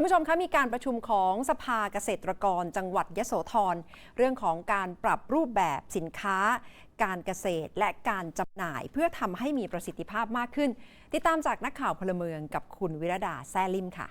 คุณผู้ชมคะมีการประชุมของสภาเกษตรกรจังหวัดยโสธรเรื่องของการปรับรูปแบบสินค้า การเกษตรและการจำหน่ายเพื่อทำให้มีประสิทธิภาพมากขึ้น ติดตามจากนักข่าวพลเมืองกับคุณวิรดาแซลิมค่ะ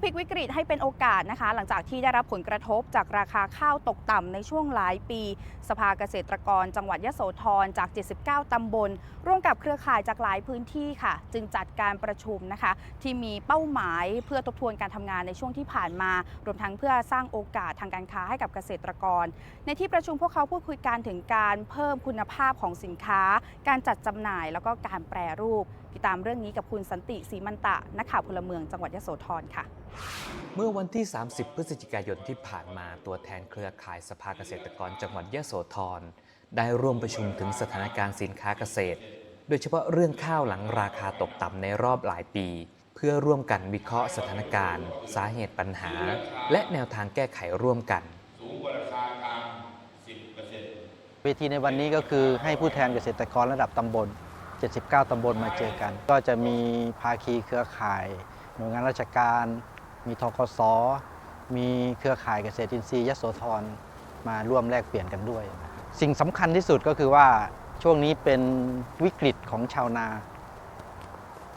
พลิกวิกฤตให้เป็นโอกาสนะคะ หลังจากที่ได้รับผลกระทบจากราคาข้าวตกต่ำในช่วงหลายปี สภาเกษตรกร จังหวัดยโสธรจาก 79 ตำบล ร่วมกับเครือข่ายจากหลายพื้นที่ค่ะ จึงจัดการประชุมนะคะ ที่มีเป้าหมายเพื่อทบทวนการทำงานในช่วงที่ผ่านมา รวมทั้งเพื่อสร้างโอกาสทางการค้าให้กับเกษตรกร ในที่ประชุมพวกเขาพูดคุยกันถึงการเพิ่มคุณภาพของสินค้า การจัดจำหน่ายแล้วก็การแปรรูปติดตามเรื่องนี้กับคุณสันติศรีมันตะ นักข่าวพลเมืองจังหวัดยโสธรค่ะ เมื่อวันที่ 30 พฤศจิกายนที่ผ่านมาตัวแทนเครือข่ายสภาเกษตรกรจังหวัดยะโสธรได้ร่วมประชุมถึงสถานการณ์สินค้าเกษตร โดยเฉพาะเรื่องข้าวหลังราคาตกต่ำในรอบหลายปี เพื่อร่วมกันวิเคราะห์สถานการณ์ สาเหตุปัญหา และแนวทางแก้ไขร่วมกันสูงกว่าราคากลาง10%เวทีในวันนี้ก็คือให้ผู้แทนเกษตรกรระดับตำบล 79 ตำบลมาเจอกัน ก็จะมีภาคีเครือข่าย หน่วยงานราชการ มีทกสมีเครือข่ายเกษตรอินทรีย์ยโสธรมาร่วมแลกเปลี่ยนกันด้วย สิ่งสำคัญที่สุดก็คือว่าช่วงนี้เป็นวิกฤตของชาวนา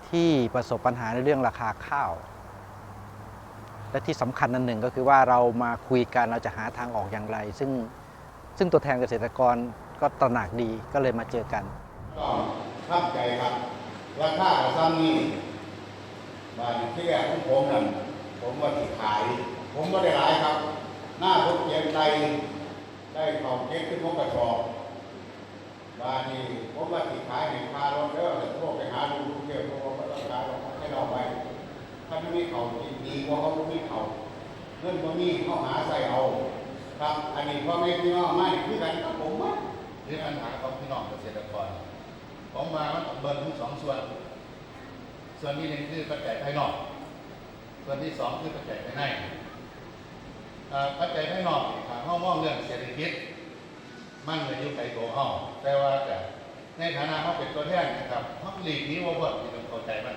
ที่ประสบปัญหาในเรื่องราคาข้าว และที่สำคัญอันหนึ่งก็คือว่าเรามาคุยกันเราจะหาทางออกอย่างไร ซึ่งซึ่งตัวแทนเกษตรกรก็ตระหนักดีก็เลยมาเจอกัน ข้ามใจครับ ราคากับซ้ำนี่บาทที่แรกของผมนั่นผมว่าสิขาย ผมก็ได้หลายครับ หน้าผมเกียงไตได้ของเก็บขึ้นพกกระสอบบาทนี้ผมว่าสิขายในคารถเด้อแต่พวกไปหาดูเกี่ยวกับว่าต้องการเราให้เราไปถ้าไม่มีเขาจริงดีกว่าเขาไม่มีเขาเงินบ่มีเขาหาใส่เอาครับ อันนี้พ่อแม่พี่น้องไม่คือกันกับผมว่าเรื่องปัญหาของพี่น้องเกษตรกร ผมมามันเบิ่งทั้งสองส่วน ส่วนที่หนึ่งคือปัจจัยภายนอก ส่วนที่สองคือปัจจัยภายในอ่าปัจจัยภายนอกนี่ถ้าเฮามองเรื่องเศรษฐกิจ มันเลยอยู่ไกลตัวเฮาแต่ว่าแต่ในฐานะเฮาเป็นตัวแทนนะครับเฮาหลีกหนี้ว่าเบิ่งที่ต้องเข้าใจมัน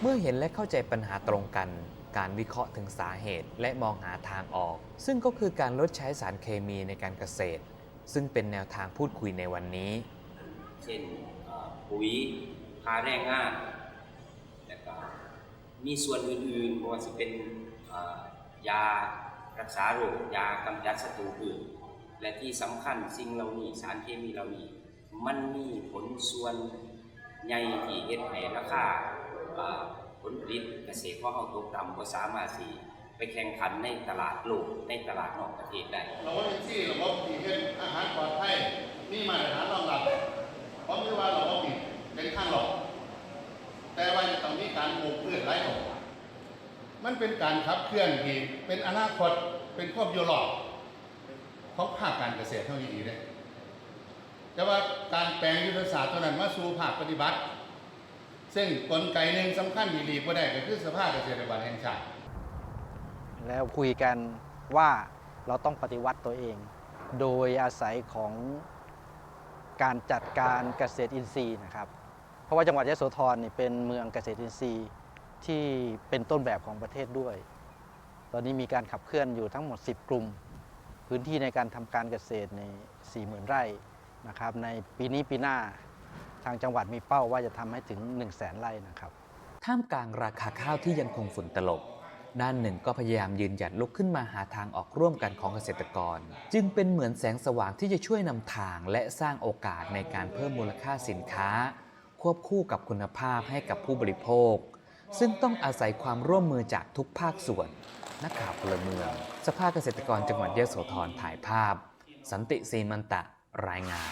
เมื่อเห็นและเข้าใจปัญหาตรงกัน การวิเคราะห์ถึงสาเหตุและมองหาทางออก ซึ่งก็คือการลดใช้สารเคมีในการเกษตร ซึ่งเป็นแนวทางพูดคุยในวันนี้ เช่นเอ่อ ปุ๋ยค่าแรงงานแล้วก็มีส่วนอื่นๆว่าจะเป็นยารักษาโรคยากำจัดศัตรูพืชและที่สำคัญสิ่งเหล่านี้สารเคมีเหล่านี้มันมีผลส่วนใหญ่ที่เฮ็ดให้ราคาเอ่อผลผลิตเกษตรของเราตกต่ำก็สามารถสิไปแข่งขันในตลาดโลกในตลาดนอกประเทศได้ระบบที่ระบบที่เฮ็ดอาหารปลอดภัยมีมาตรฐานรองรับ ผมคิดว่าระบบนี้เป็นข้างหลอก แต่ว่าจะต้องมีการปลูกพืชไร้หลอกมันเป็นการขับเคลื่อนที่เป็นอนาคตเป็นครอบโยหลอกของภาคการเกษตรเท่านี้เลยแต่ว่าการแปลงยุทธศาสตร์เท่านั้นมาสู่ภาคปฏิบัติ ซึ่งกลไกหนึ่งสำคัญที่หลีกบ่ได้ก็คือสภาพเกษตรบาลแห่งชาติแล้วคุยกันว่าเราต้องปฏิวัติตัวเอง โดยอาศัยของ การจัดการเกษตรอินทรีย์นะครับ เพราะว่าจังหวัดยะโสธรนี่เป็นเมืองเกษตรอินทรีย์ที่เป็นต้นแบบของประเทศด้วย ตอนนี้มีการขับเคลื่อนอยู่ทั้งหมด 10 กลุ่ม พื้นที่ในการทำการเกษตรใน 40,000 ไร่นะครับในปีนี้ปีหน้าทางจังหวัดมีเป้าว่าจะทำให้ถึง 1 0 0 0 0แสนไร่นะครับท่ามกลางราคาข้าวที่ยังคงฝุ่นตลบ ด้านหนึ่งก็พยายามยืนหยัดลุกขึ้นมาหาทางออกร่วมกันของเกษตรกร จึงเป็นเหมือนแสงสว่างที่จะช่วยนำทางและสร้างโอกาสในการเพิ่มมูลค่าสินค้า ควบคู่กับคุณภาพให้กับผู้บริโภค ซึ่งต้องอาศัยความร่วมมือจากทุกภาคส่วน นักข่าวพลเมือง สภาเกษตรกรจังหวัดยะโสธรถ่ายภาพ สันติศรีมันตะรายงาน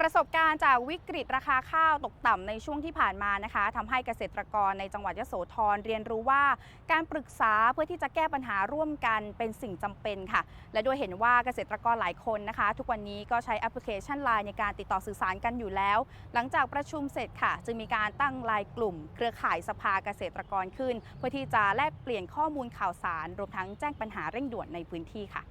ประสบการณ์จากวิกฤตราคาข้าวตกต่ำในช่วงที่ผ่านมานะคะทำให้เกษตรกรในจังหวัดยโสธรเรียนรู้ว่า การปรึกษาเพื่อที่จะแก้ปัญหาร่วมกันเป็นสิ่งจำเป็นค่ะ และโดยเห็นว่าเกษตรกรหลายคนนะคะ ทุกวันนี้ก็ใช้แอปพลิเคชัน Line ในการติดต่อสื่อสารกันอยู่แล้ว หลังจากประชุมเสร็จค่ะ จึงมีการตั้งไลน์กลุ่ม เครือข่ายสภาเกษตรกรขึ้น เพื่อที่จะแลกเปลี่ยนข้อมูลข่าวสาร รวมทั้งแจ้งปัญหาเร่งด่วนในพื้นที่ค่ะ